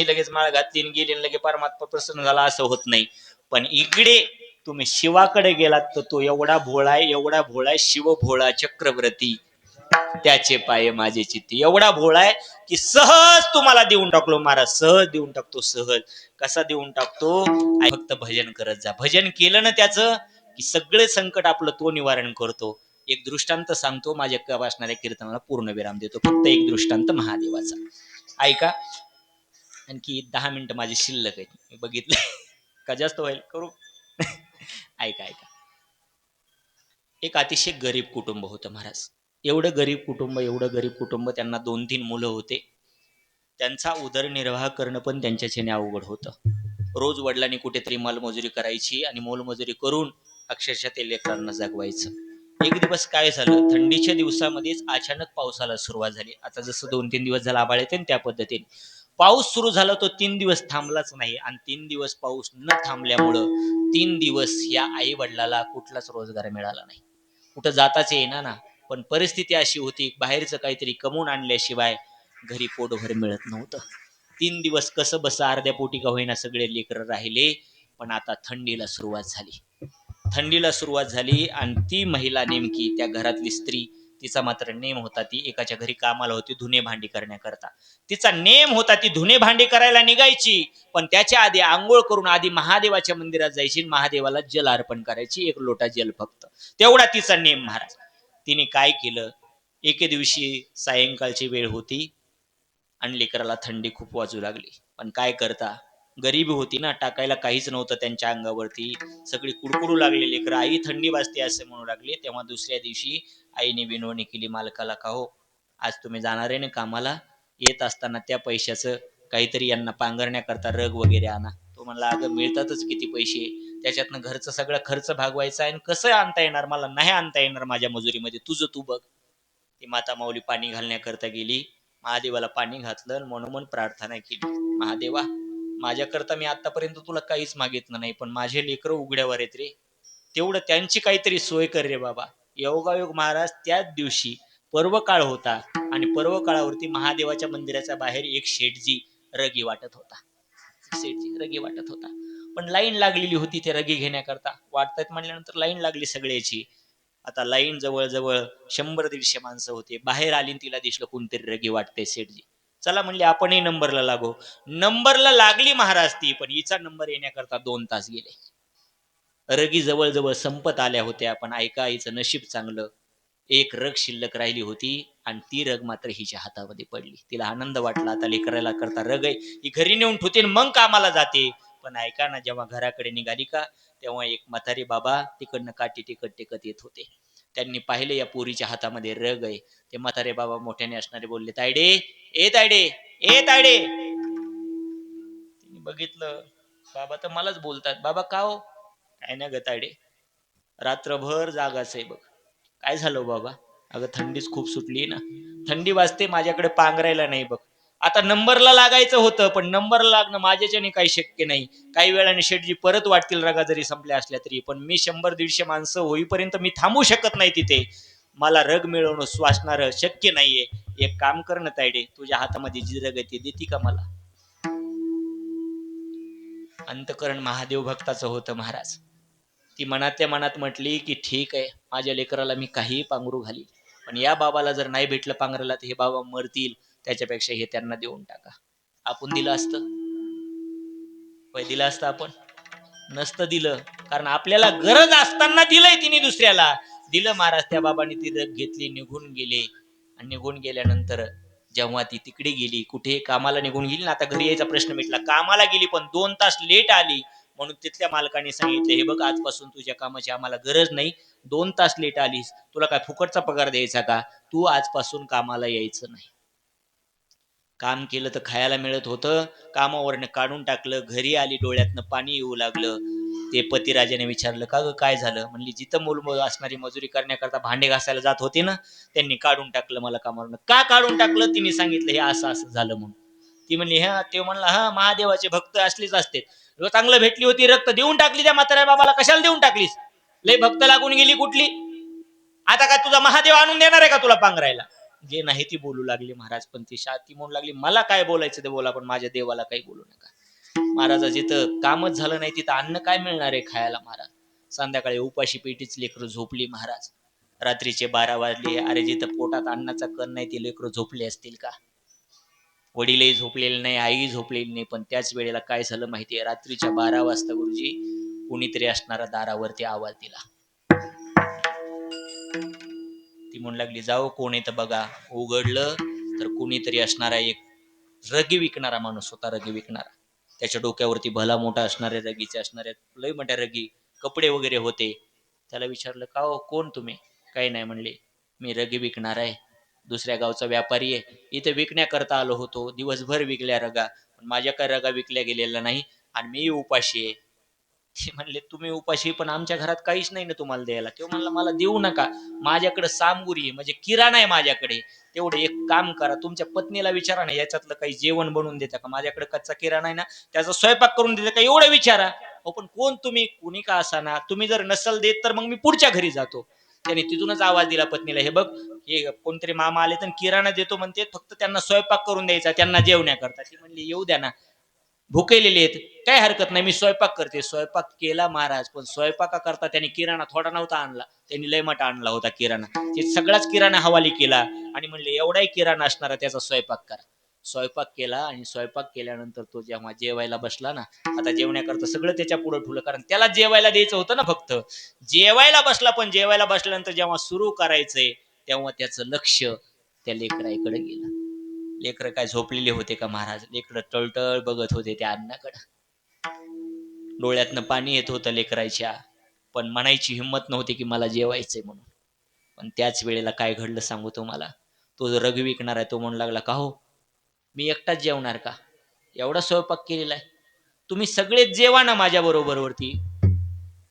ही लगेच माळ घातली आणि गेली आणि लगे परमात्मा प्रसन्न झाला असं होत नाही. पण इकडे तुम्ही शिवाकडे गेलात तर तो एवढा भोळा आहे एवढा भोळा आहे शिव भोळा चक्रवर्ती. त्याचे पाय माझे चित्ती. एवढा भोळा आहे की सहज तुम्हाला देऊन टाकलो महाराज सहज देऊन टाकतो सहज. कसा देऊन टाकतो? फक्त भजन करत जा. भजन केलं ना त्याचं की सगळे संकट आपलं तो निवारण करतो. एक दृष्टांत सांगतो माझ्या क- वाचणाऱ्या कीर्तनाला पूर्ण विराम देतो. फक्त एक दृष्टांत महादेवाचा. ऐका आणखी दहा मिनिटं माझी शिल्लक आहे. मी बघितलं. का जास्त होईल? करू. ऐका ऐका. एक अतिशय गरीब कुटुंब होतं महाराज. एवढं गरीब कुटुंब एवढं गरीब कुटुंब त्यांना दोन तीन मुलं होते. त्यांचा उदरनिर्वाह करणं पण त्यांच्याच्याने अवघड होतं. रोज वडिलांनी कुठेतरी मालमजुरी करायची आणि मोलमजुरी करून अक्षरशः ते लेकरांना जगवायचं. एक दिवस काय झालं? थंडीच्या दिवसामध्येच अचानक पावसाला सुरुवात झाली. आता जसं दोन तीन दिवस झाला आबाळ येते त्या पद्धतीने. पाऊस सुरू झाला तो तीन दिवस थांबलाच नाही. आणि तीन दिवस पाऊस न थांबल्यामुळं तीन दिवस या आई वडिलाला कुठलाच रोजगार मिळाला नाही. कुठं जाताच येईना ना. पण परिस्थिती अशी होती बाहेरचं काहीतरी कमवून आणल्याशिवाय घरी पोटभर मिळत नव्हतं. तीन दिवस कसं बसं अर्ध्या पोटी का होईना सगळे लेकरं राहिले पण आता थंडीला सुरुवात झाली. थंडीला सुरुवात झाली आणि ती महिला नेमकी त्या घरातली स्त्री तिचा मात्र नेम होता ती एकाच्या घरी कामाला होती धुणे भांडी करण्याकरता. तिचा नेम होता ती धुणे भांडी करायला निघायची. पण त्याच्या आधी आंघोळ करून आधी महादेवाच्या मंदिरात जायची महादेवाला जल अर्पण करायची एक लोटा जल फक्त. तेवढा तिचा नेम महाराज. तिने काय केलं? एके दिवशी सायंकाळची वेळ होती. आणि लेकराला थंडी खूप वाजू लागली. पण काय करता? गरीबी होती ना टाकायला काहीच नव्हतं त्यांच्या अंगावरती. सगळी कुडकुडू लागली लेकर. आई थंडी वाजते असे म्हणू लागले. तेव्हा दुसऱ्या दिवशी आईने विनवणी केली मालकाला का हो? आज तुम्ही जाणार आहे ना कामाला? येत असताना त्या पैशाचं काहीतरी यांना पांघरण्याकरता रग वगैरे आणा. तो म्हणला अगं मिळतातच किती पैसे. त्याच्यातनं घरचं सगळं खर्च भागवायचा आहे आणि कसं आणता येणार? मला नाही आणता येणार माझ्या मजुरीमध्ये. तुझं तू बघ. ती माता माऊली पाणी घालण्याकरता गेली. महादेवाला पाणी घातलं म्हणून मनोमन प्रार्थना केली. महादेवा माझ्याकरता मी आतापर्यंत तुला काहीच मागितलं नाही पण माझे लेकरं उघड्यावर आहेत रे. तेवढं त्यांची काहीतरी सोय कर रे बाबा. योगायोग महाराज त्याच दिवशी पर्व काळ होता आणि पर्व काळावरती महादेवाच्या मंदिराच्या बाहेर एक शेठजी रगी वाटत होता. शेठजी रगी वाटत होता. पण लाईन लागलेली होती ते रगी घेण्याकरता. वाटतात म्हणल्यानंतर लाईन लागली सगळ्याची. आता लाईन जवळजवळ शंभर दीडशे माणसं होते. बाहेर आली तिला दिसलं कोणतरी रगी वाटते शेठजी. चला म्हणले आपणही नंबरला लागो. नंबरला लागली महाराज ती पण हिचा नंबर येण्याकरता दोन तास गेले. रगी जवळजवळ संपत आल्या होत्या पण ऐका हिचं नशीब चांगलं. एक रग शिल्लक राहिली होती आणि ती रग मात्र हिच्या हातामध्ये पडली. तिला आनंद वाटला आता लेकराला करता रग आहे. ही घरी नेऊन ठेवते मग कामाला जाते. पण ऐका ना जेव्हा घराकडे निघाली का तेव्हा एक म्हातारी बाबा तिकडनं काठी टिकट टेकत येत होते. त्यांनी पाहिले या पोरीच्या हातामध्ये रग आहे. ते म्हातारे बाबा मोठ्याने असणारे बोलले तायडे ए तायडे ए तायडे. बघितलं बाबा तर मलाच बोलतात. बाबा का हो? काय नाही ग तायडे. रात्रभर जागाच आहे बघ. काय झालं बाबा? अगं थंडीच खूप सुटली ना. थंडी वाजते माझ्याकडे पांघरायला नाही बघ. आता नंबरला लागायचं होतं पण नंबरला लागणं माझ्याच्याने काही शक्य नाही. काही वेळाने शेटजी परत वाटतील रगा जरी संपल्या असल्या तरी पण मी शंभर दीडशे माणसं होईपर्यंत मी थांबू शकत नाही तिथे. मला रग मिळवणं स्वासणार शक्य नाहीये. एक काम कर ना तायडे तुझ्या हातामध्ये जी रग आहे ती देती का मला? अंतकरण महादेव भक्ताचं होतं महाराज. ती मनातल्या मनात म्हटली की ठीक आहे माझ्या लेकराला मी काहीही पांघरू घाली पण या बाबाला जर नाही भेटलं पांघराला तर हे बाबा मरतील. त्याच्यापेक्षा हे त्यांना देऊन टाका. आपण दिलं असतं? होय दिलं असतं आपण? नसतं दिलं. कारण आपल्याला गरज असताना दिलंय तिने दुसऱ्याला. दिलं महाराज त्या बाबांनी ती रग घेतली निघून गेले. आणि निघून गेल्यानंतर जेव्हा ती तिकडे गेली कुठे कामाला निघून गेली ना आता घरी यायचा प्रश्न मिटला. कामाला गेली पण दोन तास लेट आली. म्हणून तिथल्या मालकाने सांगितले हे बघ आजपासून तुझ्या कामाची आम्हाला गरज नाही. दोन तास लेट आलीस. तुला काय फुकटचा पगार द्यायचा का? तू आजपासून कामाला यायचं नाही. काम केलं तर खायला मिळत होतं. कामावरनं काढून टाकलं घरी आली डोळ्यातनं पाणी येऊ लागलं. ते पतिराजाने विचारलं का ग काय झालं? म्हणली जिथं मूल असणारी मजुरी करण्याकरता भांडे घासायला जात होती ना त्यांनी काढून टाकलं मला कामावरनं. का काढून टाकलं? तिने सांगितलं हे असं असं झालं म्हणून. ती म्हणली हा ते म्हणला हा महादेवाचे भक्त असलीच असते. चांगलं भेटली होती रक्त देऊन टाकली त्या म्हाताऱ्या बाबाला कशाला देऊन टाकलीस? लय भक्त लागून गेली कुठली? आता काय तुझा महादेव आणून देणार आहे का तुला पांघरायला? जे नाही ती बोलू लागली महाराज पण ती शा ती म्हणू लागली मला काय बोलायचं ते बोला पण माझ्या देवाला काही बोलू नका. महाराजा जिथं कामच झालं नाही तिथं अन्न काय मिळणार आहे खायला महाराज? संध्याकाळी उपाशी पेटीच लेकरं झोपली महाराज. रात्रीचे बारा वाजले अरे जिथं पोटात अन्नाचा कण नाही ते लेकरं झोपले असतील का? वडीलही झोपलेले नाही आई झोपलेली नाही पण त्याच वेळेला काय झालं माहितीये रात्रीच्या बारा वाजता गुरुजी कुणीतरी असणारा दारावरती आवाज दिला. ती म्हणू लागली जाओ कोण येतं बघा उघडलं तर कुणीतरी असणारा एक रगी विकणारा माणूस होता रगी विकणारा. त्याच्या डोक्यावरती भला मोठा असणारे रगीचे असणारे लय मोठ्या रगी कपडे वगैरे होते. त्याला विचारलं का हो कोण तुम्ही? काही नाही म्हणले मी रगी विकणार आहे. दुसऱ्या गावचा व्यापारी आहे. इथे विकण्याकरता आलो होतो. दिवसभर विकल्या रगा. पण माझ्या काय रगा विकल्या गेलेल्या नाही आणि मी उपाशी आहे. ते म्हणले तुम्ही उपाशी पण आमच्या घरात काहीच नाही ना तुम्हाला द्यायला. तो म्हणला मला देऊ नका. माझ्याकडे सामगुरी आहे म्हणजे किराणा आहे माझ्याकडे. तेवढं एक काम करा. तुमच्या पत्नीला विचारा ना याच्यातलं काही जेवण बनवून देता का? माझ्याकडे कच्चा किराणा आहे ना त्याचा स्वयंपाक करून देता का? एवढं विचारा. हो पण कोण तुम्ही? कुणी का असा ना तुम्ही जर नसल देत तर मग मी पुढच्या घरी जातो. त्याने तिथूनच आवाज दिला पत्नीला हे बघ हे कोणतरी मामा आले तर किराणा देतो म्हणते फक्त त्यांना स्वयंपाक करून द्यायचा त्यांना जेवण्याकरता. ती म्हणली येऊ द्या ना. भुकेलेले आहेत. काय हरकत नाही मी स्वयंपाक करते. स्वयंपाक केला महाराज पण स्वयंपाका करता त्यांनी किराणा थोडा नव्हता आणला. त्यांनी लयमट आणला होता किराणा. ते सगळाच किराणा हवाली केला आणि म्हणले एवढाही किराणा असणारा त्याचा स्वयंपाक करा. स्वयंपाक केला आणि स्वयंपाक केल्यानंतर तो जेव्हा जेवायला बसला ना आता जेवण्याकरता सगळं त्याच्या पुढे ठेवलं. कारण त्याला जेवायला द्यायचं होतं ना फक्त. जेवायला बसला पण जेवायला बसल्यानंतर जेव्हा सुरू करायचंय तेव्हा त्याचं लक्ष त्या लेकराईकडे गेलं. लेकरं काय झोपलेले होते का महाराज? लेकरं टळटळ बघत होते त्या अन्नाकडं. डोळ्यातनं पाणी येत होतं लेकरायच्या. पण म्हणायची हिंमत नव्हती की मला जेवायचंय म्हणून. पण त्याच वेळेला काय घडलं सांगू तुम्हाला? तो जो रग विकणार आहे तो म्हणू लागला का हो? मी एकटाच जेवणार का? एवढा स्वयंपाक केलेला आहे. तुम्ही सगळेच जेवा ना माझ्या बरोबरवरती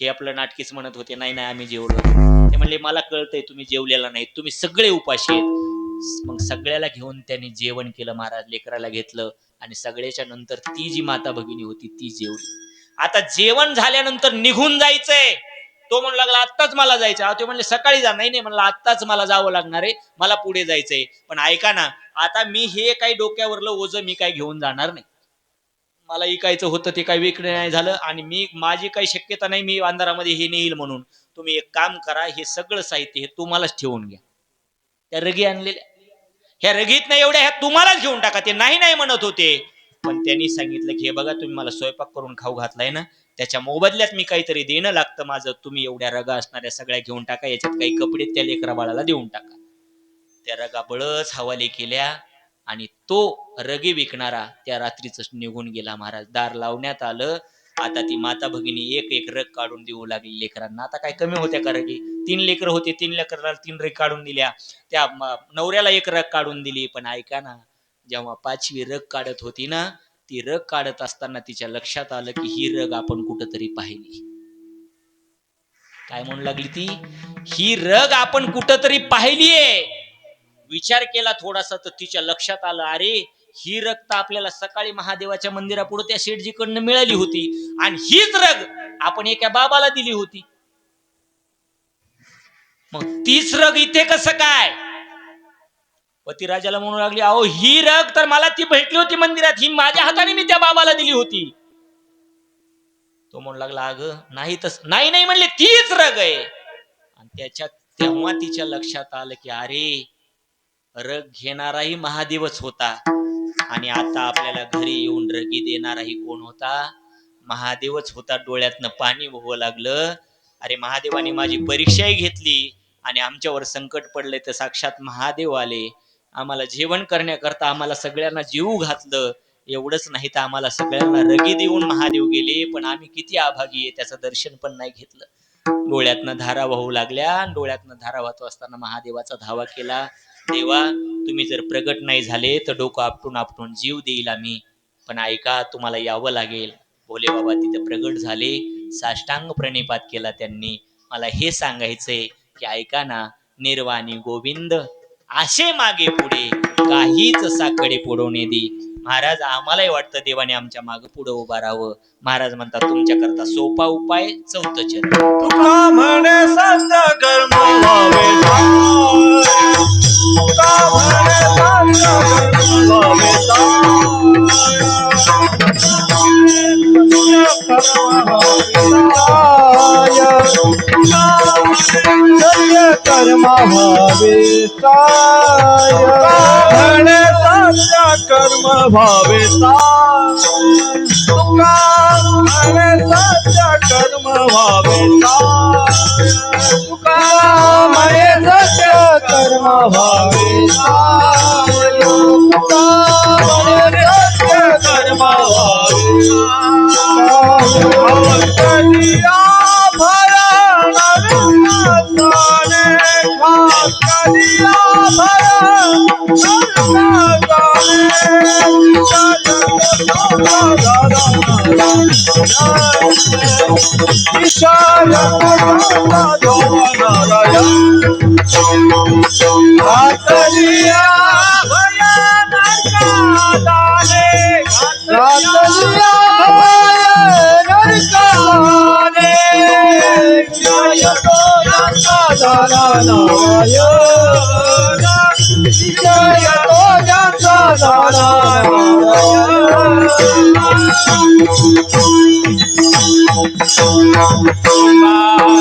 हे आपलं नाटकीच म्हणत होते नाही नाही आम्ही जेवलो ते म्हणले मला कळतंय तुम्ही जेवलेला नाही. तुम्ही सगळे उपाशी आहेत. मग सगळ्याला घेऊन त्यांनी जेवण केलं महाराज लेकराला घेतलं आणि सगळ्याच्या नंतर ती जी माता भगिनी होती ती जेवली. आता जेवण झाल्यानंतर निघून जायचंय. तो म्हणू लागला आत्ताच मला जायचं अहो, ते म्हणले सकाळी जा. नाही नाही म्हणलं आत्ताच मला जावं लागणार आहे. मला पुढे जायचंय. पण ऐका ना आता मी हे काही डोक्यावरलं ओझं मी काय घेऊन जाणार नाही. मला इकायचं होतं ते काही विकणे नाही झालं आणि मी माझी काही शक्यता नाही मी अंधारामध्ये हे नेईल म्हणून. तुम्ही एक काम करा हे सगळं साहित्य हे तुम्हालाच ठेवून घ्या. त्या रगी आणलेल्या ह्या रगीत एवढ्या ह्या तुम्हालाच घेऊन टाका. ते नाही नाही म्हणत होते. पण त्यांनी सांगितलं की हे बघा तुम्ही मला स्वयंपाक करून खाऊ घातलाय ना त्याच्या मोबदल्यात मी काहीतरी देणं लागतं माझं. तुम्ही एवढ्या रगा असणाऱ्या सगळ्या घेऊन टाका याच्यात काही कपडे त्या लेकरा बाळाला देऊन टाका. त्या रगा बळच हवाले केल्या आणि तो रगी विकणारा त्या रात्रीच निघून गेला महाराज. दार लावण्यात आलं. आता ती माता भगिनी एक एक रग काढून देऊ लागली लेकरांना. आता काय कमी होत्या कारण की तीन लेकर होते तीन लेकराला तीन रग काढून दिल्या. त्या नवऱ्याला एक रग काढून दिली. पण ऐका ना जेव्हा पाचवी रग काढत होती ना ती रग काढत असताना तिच्या लक्षात आलं की ही रग आपण कुठंतरी पाहिली. काय म्हणू लागली ती? ही रग आपण कुठंतरी पाहिलीये. विचार केला थोडासा तर तिच्या लक्षात आलं अरे ही रग तर आपल्याला सकाळी महादेवाच्या मंदिरापुढे त्या शेठजीकडनं मिळाली होती. आणि हीच रग आपण एका बाबाला दिली होती. मग तीच रग इथे कसं काय? पतिराजाला म्हणू लागली अहो ही रग तर मला ती भेटली होती मंदिरात. ही माझ्या हाताने मी त्या बाबाला दिली होती. तो म्हणू लागला अग नाही तस नाही नाही म्हणले तीच रग आहे. आणि त्याच्यात तेव्हा तिच्या लक्षात आलं की अरे रग घेणाराही महादेवच होता. आणि आता आपल्याला घरी येऊन रगी देणाराही कोण होता? महादेवच होता डोळ्यातनं पाणी वाहू लागलं. अरे महादेवाने माझी परीक्षाही घेतली आणि आमच्यावर संकट पडले तर साक्षात महादेव आले. आम्हाला जेवण करण्याकरता आम्हाला सगळ्यांना जीव घातलं. एवढंच नाही तर आम्हाला सगळ्यांना रगी देऊन महादेव गेले पण आम्ही किती आभागी आहे त्याचं दर्शन पण नाही घेतलं. डोळ्यातनं धारा वाहू लागल्या. डोळ्यातनं धारा वाहतो असताना महादेवाचा धावा केला. देवा तुम्ही जर प्रगट नाही झाले तर डोकं आपटून आपटून जीव देईल आम्ही. पण ऐका तुम्हाला यावं लागेल. भोले बाबा तिथे प्रगट झाले साष्टांग प्रणिपात केला त्यांनी. मला हे सांगायचंय की ऐका ना निर्वाणी गोविंद असे मागे पुढे काहीच साकडे पुढवणे दे. महाराज आम्हालाही वाटतं देवाने आमच्या मागे पुढे उभा राहावं. महाराज म्हणतात तुमच्याकरता सोपा उपाय चौथं चरण. कर्मभावेताय सात्या कर्म भावेता तुका कर्म भावेता घातलिया भयानरकाने घातलिया भयानरकाने जय तो जनता नारायण जय तो ભારત મારી